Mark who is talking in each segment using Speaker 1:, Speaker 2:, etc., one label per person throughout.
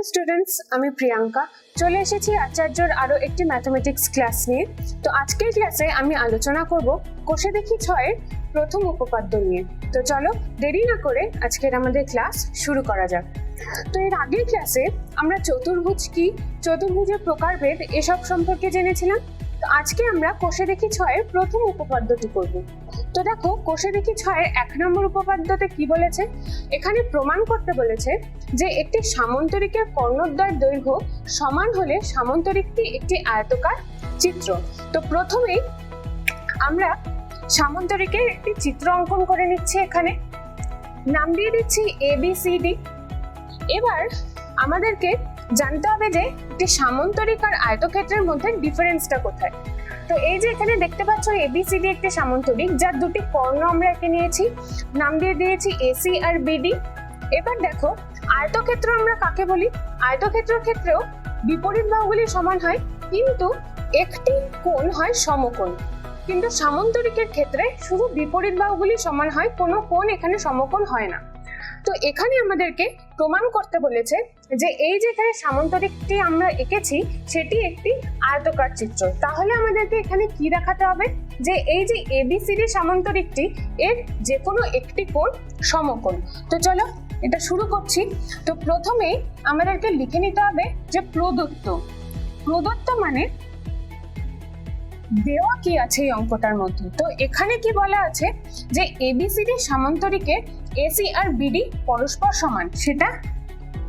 Speaker 1: Hello students আমি প্রিয়াঙ্কা। চলে এসেছি আচার্যর আরও একটি ম্যাথমেটিক্স ক্লাস নিয়ে। তো আজকের ক্লাসে আমি আলোচনা করব কোষে দেখি ছয়ের প্রথম উপপাদ্য নিয়ে। তো চলো দেরি না করে আজকের আমাদের ক্লাস শুরু করা যাক। তো এর আগের ক্লাসে আমরা চতুর্ভুজ কি, চতুর্ভুজের প্রকারভেদ, এসব সম্পর্কে জেনেছিলাম। তো আজকে আমরা কোষে দেখি ছয়ের প্রথম উপপাদ্যটি করব। তো দেখো, কোষে দেখি ছয়ের এক নম্বর উপপাদ্যতে কি বলেছে? এখানে প্রমাণ করতে বলেছে যে একটি সামন্তরিকের কর্ণদ্বয়ের দৈর্ঘ্য সমান হলে সামন্তরিকটি একটি আয়তকার চিত্র। তো প্রথমেই আমরা সামন্তরিকের একটি চিত্র অঙ্কন করে নিচ্ছি এখানে। নাম দিয়ে দিচ্ছি এ বি সি ডি এবার আমাদেরকে জানতে হবে যে একটি সামন্তরিক আর আয়তক্ষেত্রের মধ্যে ডিফারেন্সটা কোথায়। তো এই যে এখানে দেখতে পাচ্ছ এবিসিডি একটি সামন্তরিক যার দুটি কর্ণ আমরা এঁকে নিয়েছি। নাম দিয়ে দিয়েছি এসি আর বিডি এবার দেখো, আয়তক্ষেত্র আমরা কাকে বলি? আয়তক্ষেত্রের ক্ষেত্রেও বিপরীত বাহুগুলি সমান হয়, কিন্তু একটি কোণ হয় সমকোণ। কিন্তু সামন্তরিকের ক্ষেত্রে শুধু বিপরীত বাহুগুলি সমান হয়, কোনো কোণ এখানে সমকোণ হয় না। তো এখানে আমাদেরকে প্রমাণ করতে বলেছে যে এই যে এখানে সামন্তরিকটি আমরা এঁকেছি, সেটি একটি আয়তকার চিত্র। তাহলে আমাদেরকে এখানে কি দেখাতে হবে? যে এই যে এবিসিডি সামন্তরিকটি, এর যে কোনো একটি কোণ সমকোণ। তো চলো এটা শুরু করছি। তো প্রথমে আমাদেরকে লিখে নিতে হবে যে প্রদত্ত। প্রদত্ত মানে দেওয়া কি আছে এই অঙ্কটার মধ্যে? তো এখানে কি বলা আছে যে এবিসিডি সামান্তরিকে এসি আর বিডি পরস্পর সমান, সেটা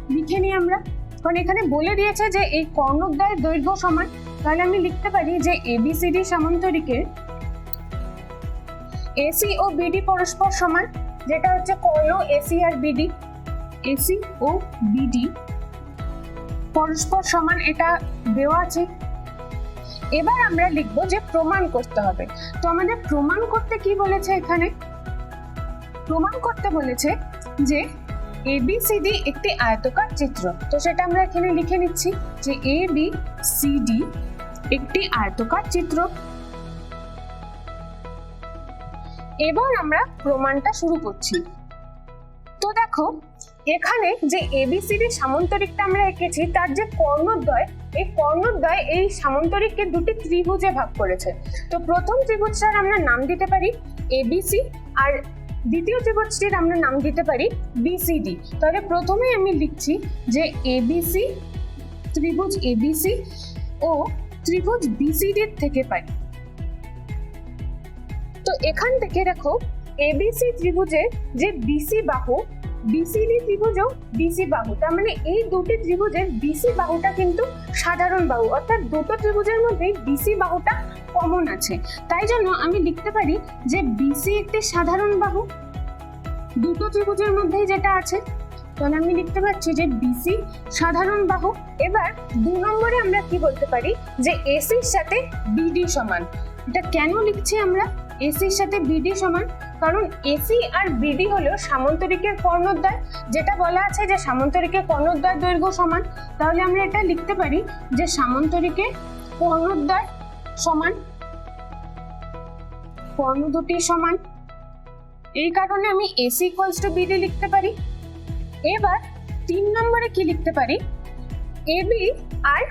Speaker 1: লিখে নিই আমরা। কারণ এখানে বলে দিয়েছে যে এই কর্ণদ্বয়ের দৈর্ঘ্য সমান। তাহলে আমি লিখতে পারি যে এবিসিডি সামান্তরিকের এসি ও বিডি পরস্পর সমান, যেটা হচ্ছে কর্ণ এসি আর বিডি এসি ও বিডি পরস্পর সমান এটা দেওয়া আছে। এবার আমরা লিখব যে প্রমাণ করতে হবে। তো আমাদের প্রমাণ করতে কি বলেছে এখানে? প্রমাণ করতে বলেছে যে এ এবিসিডি একটি আয়তকার চিত্র। তো সেটা আমরা এখানে লিখে নিচ্ছি যে এ বি সি ডি একটি আয়তকার চিত্র। এবার আমরা প্রমাণটা শুরু করছি। তো দেখো, এখানে যে এবিসিডি সামন্তরিকটা আমরা এঁকেছি, তার যে কর্ণদ্বয়, এই কর্ণদ্বয় এই সামন্তরিককে দুটি ত্রিভুজে ভাগ করেছে। তো প্রথম ত্রিভুজটার আমরা নাম দিতে পারি এবিসি আর দ্বিতীয় ত্রিভুজটির আমরা নাম দিতে পারি বিসিডি তাহলে প্রথমেই আমি লিখছি যে এবিসি ত্রিভুজ এবিসি ও ত্রিভুজ বিসিডির থেকে পাই। তো এখান থেকে দেখো এবিসি ত্রিভুজের যে বিসি বাহু বিসিডি ত্রিভুজও বিসি বাহু। তার মানে এই দুটি ত্রিভুজের বিসি বাহুটা কিন্তু সাধারণ বাহু। অর্থাৎ দুটো ত্রিভুজের মধ্যে বিসি বাহুটা কমন আছে। তাই জন্য আমি লিখতে পারি যে বিসি একটি সাধারণ বাহু। দুটো ত্রিভুজের মধ্যেই যেটা আছে, তাহলে আমি লিখতে পারছি যে বিসি সাধারণ বাহু। এবার দু নম্বরে আমরা কি বলতে পারি? যে এসির সাথে বিডি সমান। এটা কেন লিখছি আমরা? এসির সাথে বিডি সমান, কারণ এসি আর বিডি হলো সামন্তরিকের কর্ণদ্বয়। যেটা বলা আছে যে সামন্তরিকের কর্ণদ্বয় দৈর্ঘ্য সমান। তাহলে আমরা এটা লিখতে পারি যে সামন্তরিকের কর্ণদ্বয় সমান। কর্ণ দুটি সমান। এই কারণে আমি এসি ইকুয়ালস টু বিডি লিখতে পারি। এবার তিন নম্বরে কি লিখতে পারি? এবি আর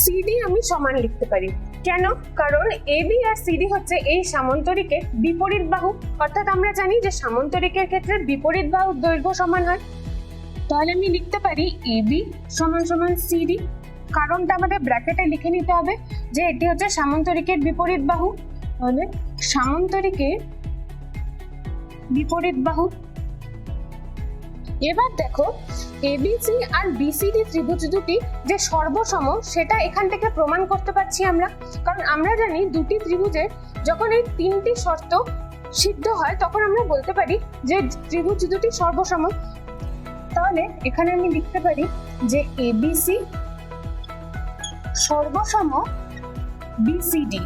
Speaker 1: সিডি আমি সমান লিখতে পারি। কেন? কারণ এবি আর সিডি হচ্ছে এই সামন্তরিকের বিপরীত বাহু। অর্থাৎ আমরা জানি যে সামন্তরিকের ক্ষেত্রে বিপরীত বাহু দৈর্ঘ্য সমান হয়। তাহলে আমি লিখতে পারি এবি সমান সমান সিডি কারণটা আমাদের ব্র্যাকেটে লিখে নিতে হবে যে এটি হচ্ছে সামন্তরিকের বিপরীত বাহু। তাহলে সামন্তরিকের বিপরীত বাহু। এবার দেখো এবিসি আর বিসিডি ত্রিভুজ দুটি যে সর্বসম, সেটা এখান থেকে প্রমাণ করতে পারছি আমরা। কারণ আমরা জানি দুটি ত্রিভুজের যখন এই তিনটি শর্ত সিদ্ধ হয়, তখন আমরা বলতে পারি যে ত্রিভুজ দুটি সর্বসম। তাহলে এখানে আমি লিখতে পারি যে এবিসি সর্বসম বিসিডি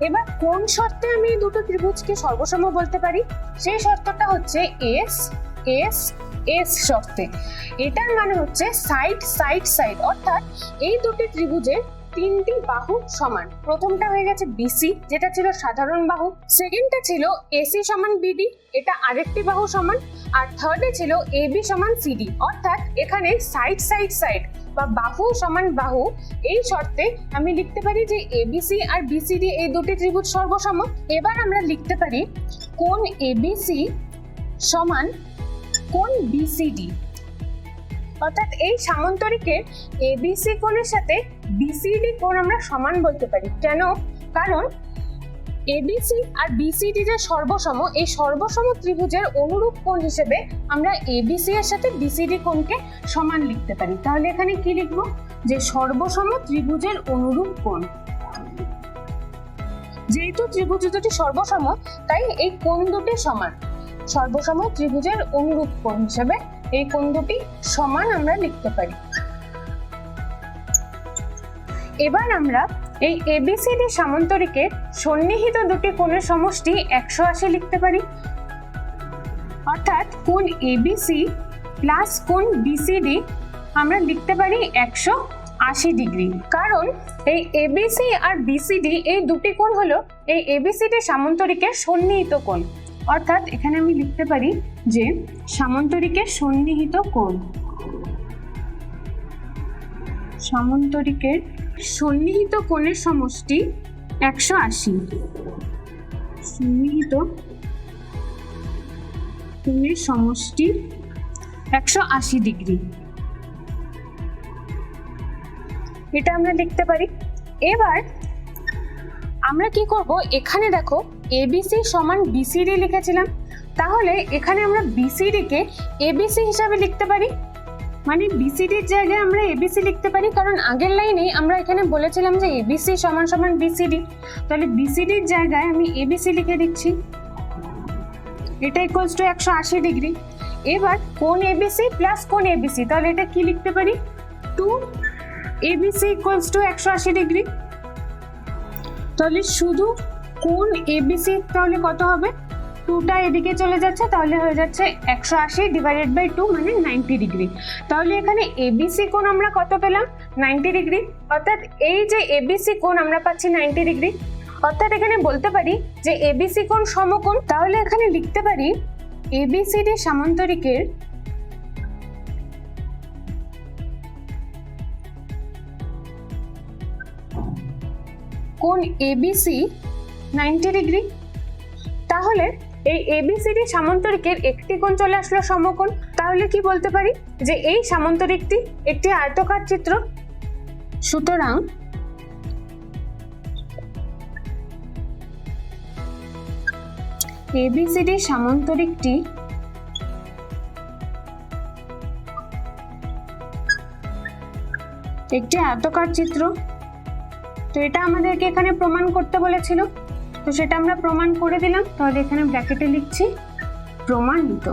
Speaker 1: এবার কোন শর্তে আমি দুটো ত্রিভুজকে সর্বসম বলতে পারি? সেই শর্তটা হচ্ছে এস এস এস শর্তে। এটার মানে হচ্ছে সাইড সাইড সাইড অর্থাৎ এই দুটি ত্রিভুজের তিনটি বাহু সমান। প্রথমটা হয়ে গেছে বিসি যেটা ছিল সাধারণ বাহু। সেকেন্ডটা ছিল এসি সমান বিডি এটা আরেকটি বাহু সমান। আর থার্ডে ছিল এবি সমান সিডি অর্থাৎ এখানে সাইড সাইড সাইড বা বাহু সমান বাহু, এই শর্তে আমি লিখতে পারি যে এবিসি আর বিসিডি এই দুটি ত্রিভুজ সর্বসম। এবার আমরা লিখতে পারি কোন এবিসি সমান কোন বিসিডি অর্থাৎ এই সামান্তরিকের এবিসি কোণের সাথে বিসিডি কোণ আমরা সমান বলতে পারি। কেন? কারণ এবিসি আর বিসিডি যে সর্বসম, এই সর্বসম ত্রিভুজের অনুরূপ কোণ হিসেবে আমরা এবিসি এর সাথে বিসিডি কোণকে সমান লিখতে পারি। তাহলে এখানে কি লিখব? যে সর্বসম ত্রিভুজের অনুরূপ কোণ। যেহেতু ত্রিভুজ দুটি সর্বসম, তাই এই কোণ দুটি সমান। সর্বসম ত্রিভুজের অনুরূপ কোণ হিসেবে এই কোণ দুটি সমান আমরা লিখতে পারি? এবার আমরা এই এবিসিডি সামান্তরিকে সন্নিহিত দুটি কোণের সমষ্টি একশো আশি লিখতে পারি। অর্থাৎ কোণ এবিসি প্লাস কোণ বিসিডি আমরা লিখতে পারি একশো আশি ডিগ্রি। কারণ এই এবিসি আর বিসিডি এই দুটি কোণ হলো এই এবিসিডি সামান্তরিকের সন্নিহিত কোণ। অর্থাৎ এখানে আমি লিখতে পারি যে সামান্তরিকের সন্নিহিত কোণ। সামন্তরিকের সন্নিহিত কোণের সমষ্টি একশো আশি। সন্নিহিত কোণের সমষ্টি একশো আশি ডিগ্রি। এটা আমরা লিখতে পারি। এবার আমরা কি করব? এখানে দেখো এবিসি সমান বিসিডি লিখেছিলাম তাহলে এখানে আমরা বিসিডি কে এবিসি হিসাবে লিখতে পারি মানে বিসিডির জায়গায় আমরা এবিসি লিখতে পারি কারণ আগের লাইনে আমরা এখানে বলেছিলাম যে এবিসি সমান সমান বিসিডি তাহলে বিসিডির জায়গায় আমি এবিসি লিখে দিচ্ছি এটা ইকুয়ালস টু একশো আশি ডিগ্রি এবার কোন এবিসি প্লাস কোন এবিসি তাহলে এটা কি লিখতে পারি টু এবিসি ইকুয়ালস টু একশো আশি ডিগ্রি তাহলে শুধু কোন এবিসি তাহলে কত হবে? টুটা এদিকে চলে যাচ্ছে, তাহলে হয়ে যাচ্ছে একশো আশি ডিভাইডেড বাই টু মানে নাইনটি ডিগ্রি তাহলে এখানে এবিসি কোণ আমরা কত পেলাম? নাইনটি ডিগ্রি অর্থাৎ এই যে এবিসি কোণ আমরা পাচ্ছি নাইনটি ডিগ্রি অর্থাৎ এখানে বলতে পারি যে এবিসি কোণ সমকোণ, তাহলে এখানে লিখতে পারি এবিসিডি সামান্তরিকের কোণ এবিসি নাইনটি ডিগ্রি। তাহলে এই এবিসিডি সামান্তরিকের একটি কোণ চলে আসলো সমকোণ। তাহলে কি বলতে পারি? যে এই সামান্তরিকটি একটি আয়তকার চিত্র। সুতরাং এবিসিডি সামান্তরিকটি একটি আয়তকার চিত্র। তো এটা আমাদেরকে এখানে প্রমাণ করতে বলেছিল। তো সেটা আমরা প্রমাণ করে দিলাম। তাহলে এখানে ব্র্যাকেটে লিখছি, প্রমাণিত।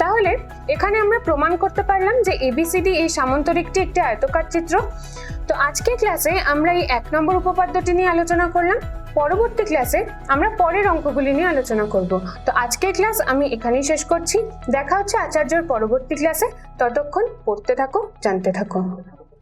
Speaker 1: তাহলে এখানে আমরা প্রমাণ করতে পারলাম যে এবিসিডি এই সামান্তরিকটি একটি আয়তকার চিত্র। তো আজকের ক্লাসে আমরা এই এক নম্বর উপপাদ্যটি নিয়ে আলোচনা করলাম। পরবর্তী ক্লাসে আমরা পরের অঙ্কগুলি নিয়ে আলোচনা করব। তো আজকের ক্লাস আমি এখানেই শেষ করছি। দেখা হচ্ছে আচার্যর পরবর্তী ক্লাসে ততক্ষণ পড়তে থাকো, জানতে থাকো।